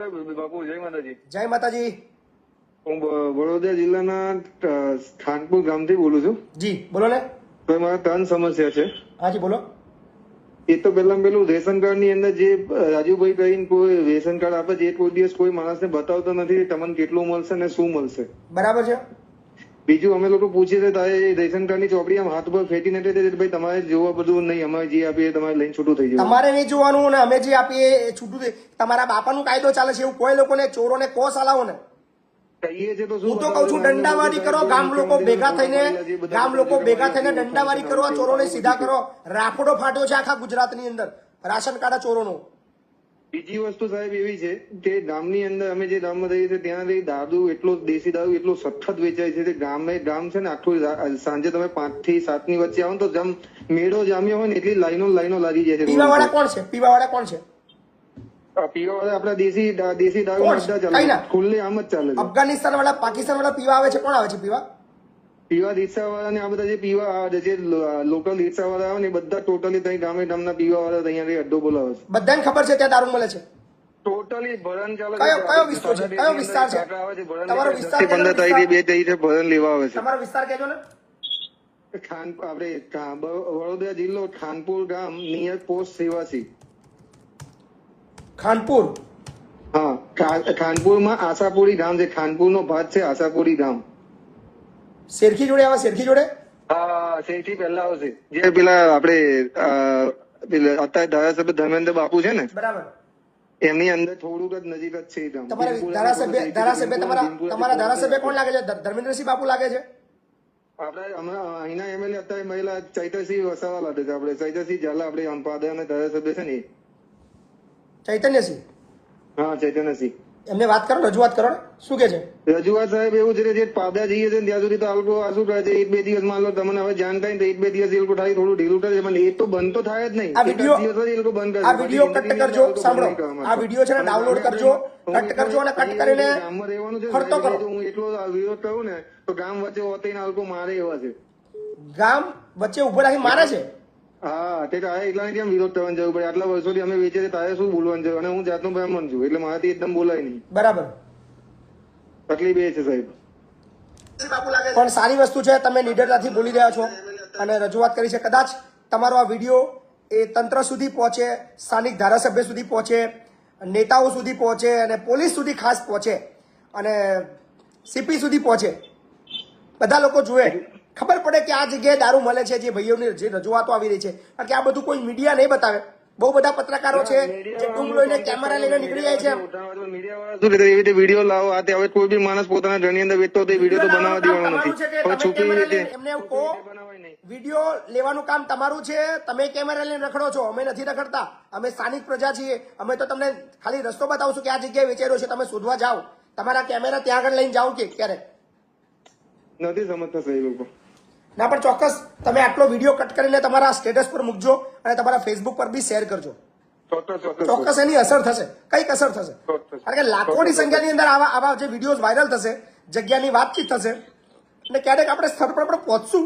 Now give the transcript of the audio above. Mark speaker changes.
Speaker 1: બાપુ જય માતાજી.
Speaker 2: જય માતાજી
Speaker 1: હું વડોદરા જિલ્લાના ખાનપુર ગામથી બોલું છું.
Speaker 2: જી બોલો ને.
Speaker 1: તો મારા ત્રણ સમસ્યા છે.
Speaker 2: હાજી બોલો.
Speaker 1: એ તો પેલા પેલું રેશન કાર્ડની અંદર જે રાજુભાઈ કરીને કોઈ રેશન કાર્ડ આપે છે એ કોઈ દિવસ કોઈ માણસને બતાવતો નથી તમને કેટલું મળશે ને શું મળશે.
Speaker 2: બરાબર છે.
Speaker 1: બીજું અમે લોકો પૂછીએ તારે રેશન કાર્ડની ચોપડી આમ હાથ પર ફેંકી નથી ભાઈ તમારે જોવા બધું નહીં અમારે જે આપીએ તમારે લઈને છૂટું થઈ જાય
Speaker 2: તમારે નહીં જોવાનું અને અમે જે આપીએ એ છૂટું તમારા બાપાનું કાયદો ચાલે છે એવું કોઈ લોકોને ચોરોને કો સલાવો ને? હું તો કઉ છું દંડાવાળી કરો ગામ લોકો ભેગા થઈને ગામ લોકો ભેગા થઈને દંડાવાળી કરો ચોરો ચોરોને સીધા કરો. રાફડો ફાટ્યો છે આખા ગુજરાતની અંદર રાશન કાર્ડ ચોરોનો.
Speaker 1: બીજી વસ્તુ સાહેબ એવી છે કે ગામની અંદર અમે જે ગામમાં રહીએ છીએ ત્યાં દારૂ એટલો દેશી દારૂ એટલો સખત વેચાય છે. ગામે ગામ છે ને આખું સાંજે તમે પાંચથી સાતની વચ્ચે આવો ને તો જેમ મેળો જામ્યો હોય ને એટલી લાઈનો લાઈનો લાગી જાય છે.
Speaker 2: પીવા
Speaker 1: વાળા
Speaker 2: કોણ છે? પીવાવાળા કોણ છે?
Speaker 1: પીવા વાળા આપડા દેશી દેશી દારૂ બધા ચાલે ખુલ્લે આમ જ ચાલે
Speaker 2: અફઘાનિસ્તાન વાળા પાકિસ્તાન વાળા પીવા આવે છે? કોણ આવે છે પીવા?
Speaker 1: પીવા રિક્ષા વાળા ને આ બધા જે પીવા જે લોકલ રિક્ષા વાળા આવે ને બધા ટોટલી ત્યાં ગામે ગામના પીવા વાળા અહીંયા અડ્ડો બોલાવે છે.
Speaker 2: બધાને ખબર છે ત્યાં દારૂ મળે છે?
Speaker 1: ટોટલી ભરણ ચાલે
Speaker 2: કયો- કયો વિસ્તાર છે? કયો વિસ્તાર છે? તમારો વિસ્તાર
Speaker 1: પંદર તારીખે બે તારીખે ભરણ લેવા આવે છે.
Speaker 2: તમારો વિસ્તાર કહેજો ને.
Speaker 1: ખાન આપણે વડોદરા જિલ્લો ખાનપુર ગામ નિયર પોસ્ટ સેવાસી.
Speaker 2: ખાનપુર?
Speaker 1: હા ખાનપુર ખાનપુરમાં આશાપુરી ગામ છે. ખાનપુર નો ભાગ છે આશાપુરી ગામ.
Speaker 2: શેરખી જોડે આવે શેરખી જોડે?
Speaker 1: હા સૌથી પહેલા આવશે. જે પેલા આપણે અત્યારે ધારાસભ્ય ધર્મેન્દ્ર બાપુ છે ને
Speaker 2: બરાબર.
Speaker 1: એમની અંદર થોડુંક જ નજીક જ છે
Speaker 2: તમારા ધારાસભ્ય ધારાસભ્ય તમારા તમારા ધારાસભ્ય કોણ લાગે છે? ધર્મેન્દ્રસિંહ બાપુ લાગે છે?
Speaker 1: આપણે હમણાં અહીંના એમએલએ અત્યારે મહિલા ચૈતરસિંહ વસાવા લાગે છે. આપણે ચૈતસિંહ ઝાલા આપણે અંપાદા અને ધારાસભ્ય છે ને
Speaker 2: ચૈતન્યસિંહ?
Speaker 1: હા ચૈતન્યસિંહ.
Speaker 2: એમને વાત કરો રજૂઆત કરો શું કે છે?
Speaker 1: રજૂઆત સાહેબ એવું છે કે જે પાદા જઈએ છે ત્યાં સુધી તો આ લોકો આ શું કહે છે. એક બે દિવસમાં લો તમને હવે જાણ થાય તો એક બે દિવસ એ લોકો થાય થોડું ઢીલું થાય પણ એ તો બંધ તો થાય જ નહીં.
Speaker 2: આ વીડિયો
Speaker 1: એ લોકો બંધ કરે
Speaker 2: આ. વીડિયો કટ કરજો સાંભળો. આ વીડિયો છે ને ડાઉનલોડ કરજો કટ કરજો અને કટ કરીને
Speaker 1: ગામમાં રહેવાનું છે
Speaker 2: ફરતો કરો.
Speaker 1: હું એટલો વિરોધ કરું ને તો ગામ વચ્ચે હોતી આ લોકો મારે એવા છે.
Speaker 2: ગામ વચ્ચે ઊભો રાખી મારે છે?
Speaker 1: હા તે તારે એટલા કેમ વિરોધ કરવાની જરૂર પડે? આટલા વર્ષોથી અમે વેચે છે તારે શું બોલવાનું છે અને હું જાતનો બ્રાહ્મણ છું એટલે મારાથી એકદમ બોલાય નહીં.
Speaker 2: બરાબર.
Speaker 1: તકલીફ એ છે સાહેબ.
Speaker 2: પણ સારી વસ્તુ છે તમે નિડરતાથી બોલી રહ્યા છો. અને રજૂઆત કરી છે કદાચ તમારો આ વીડિયો એ તંત્ર સુધી પહોંચે સ્થાનિક ધારાસભ્ય સુધી પહોંચે નેતાઓ સુધી પહોંચે અને પોલીસ સુધી ખાસ પહોંચે અને સીપી સુધી પહોંચે. બધા લોકો જુએ. ખબર પડે કે આ જગ્યાએ દારૂ મળે છે જે ભાઈઓની જે રજૂઆતો આવી રહી છે. કારણ કે આ બધું કોઈ મીડિયા નહીં બતાવે. બહુ બધા પત્રકારો છે જે લઈને કેમેરા લઈને નીકળી જાય છે.
Speaker 1: શું કહેતા એવી રીતે વીડિયો લાવો આ હવે કોઈ બી માણસ પોતાના ઘરની અંદર વેચતો હોય વીડિયો તો બનાવવા દેવાનો નથી. હવે છુપી રીતે
Speaker 2: એમને કહો વીડિયો લેવાનું કામ તમારું છે તમે કેમેરા લઈને રખડો છો અમે નથી રખડતા. અમે સ્થાનિક પ્રજા છીએ અમે તો તમને ખાલી રસ્તો બતાવશું કે આ જગ્યાએ વેચાઈ છે તમે શોધવા જાઓ. તમારા કેમેરા ત્યાં આગળ લઈને જાઓ કે ક્યારે?
Speaker 1: નથી સમજતા સહી લોકો.
Speaker 2: ના પણ ચોક્કસ તમે આટલો વીડિયો કટ કરીને તમારા સ્ટેટસ પર મૂકજો અને તમારા ફેસબુક પર બી શેર કરજો.
Speaker 1: ચોક્કસ
Speaker 2: એની અસર થશે. કંઈક અસર થશે. કારણ કે લાખોની સંખ્યાની અંદર આવા આવા જે વીડિયો વાયરલ થશે જગ્યાની વાતચીત થશે અને ક્યારેક આપણે સ્થળ પર પણ પહોંચશું.